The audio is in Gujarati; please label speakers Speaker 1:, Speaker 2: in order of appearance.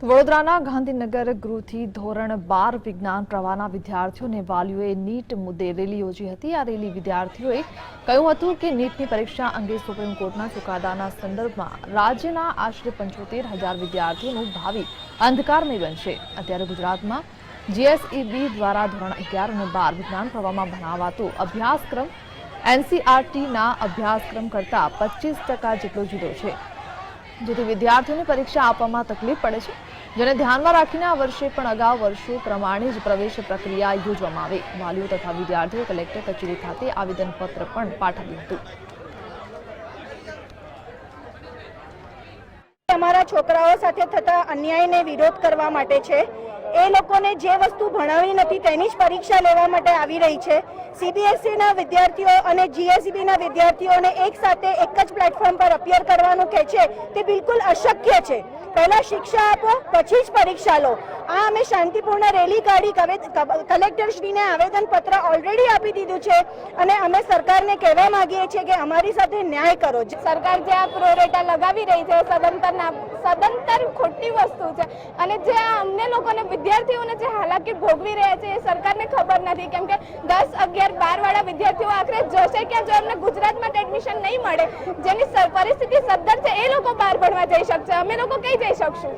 Speaker 1: વડોદરાના ગાંધીનગર ગૃહથી ધોરણ બાર વિજ્ઞાન પ્રવાહના વિદ્યાર્થીઓને વાલીઓએ નીટ મુદ્દે રેલી યોજી હતી. આ રેલી વિદ્યાર્થીઓએ કહ્યું હતું કે નીટની પરીક્ષા અંગે સુપ્રીમ કોર્ટના ચુકાદાના સંદર્ભમાં રાજ્યના આશરે પંચોતેર હજાર વિદ્યાર્થીઓનું ભાવિ અંધકારમય બનશે. અત્યારે ગુજરાતમાં જીએસઈબી દ્વારા ધોરણ અગિયાર અને બાર વિજ્ઞાન પ્રવાહમાં ભણાવાતો અભ્યાસક્રમ એનસીઆરટીના અભ્યાસક્રમ કરતાં પચીસ ટકા જેટલો જુદો છે. જેથી વિદ્યાર્થીઓને પરીક્ષા આપવામાં તકલીફ પડે છે. જેને ધ્યાનમાં રાખીને આ વર્ષે પણ અગાઉ વર્ષો પ્રમાણે જ પ્રવેશ પ્રક્રિયા યોજવામાં આવે. વાલીઓ તથા વિદ્યાર્થીઓ કલેક્ટર કચેરી ખાતે આવેદનપત્ર પણ પાઠવ્યું હતું.
Speaker 2: અમારા છોકરાઓ સાથે થતા અન્યાયને વિરોધ કરવા માટે છે. એ લોકોને જે વસ્તુ ભણાવી નથી તેની જ પરીક્ષા લેવા માટે આવી રહી છે. CBSE ના વિદ્યાર્થીઓ અને GSEB વિદ્યાર્થીઓને એક સાથે એક જ પ્લેટફોર્મ પર અપિયર કરવાનું કહે છે, તે બિલકુલ અશક્ય છે. પહેલા શિક્ષા આપો, પછી જ પરીક્ષા લો. આ અમે શાંતિપૂર્ણ રેલી કાઢી કલેક્ટરશ્રીને આવેદનપત્ર ઓલરેડી આપી દીધું છે અને અમે સરકારને કહેવા માંગીએ છીએ કે અમારી સાથે ન્યાય કરો.
Speaker 3: સરકાર જે આ પ્રોરેટા લગાવી રહી છે, સદંતર સદંતર ખોટી વસ્તુ છે. અને જે અમને લોકોને વિદ્યાર્થીઓને જે હાલાકી ભોગવી રહ્યા છે એ સરકારને ખબર નથી. કેમ કે દસ, અગિયાર બાર વાળા વિદ્યાર્થીઓ આખરે જશે ક્યાં જો એમને ગુજરાતમાં એડમિશન નહીં મળે. જેની પરિસ્થિતિ સદ્ધર છે એ લોકો બહાર ભણવા જઈ શકશે. અમે લોકો કઈ જઈ શકશું?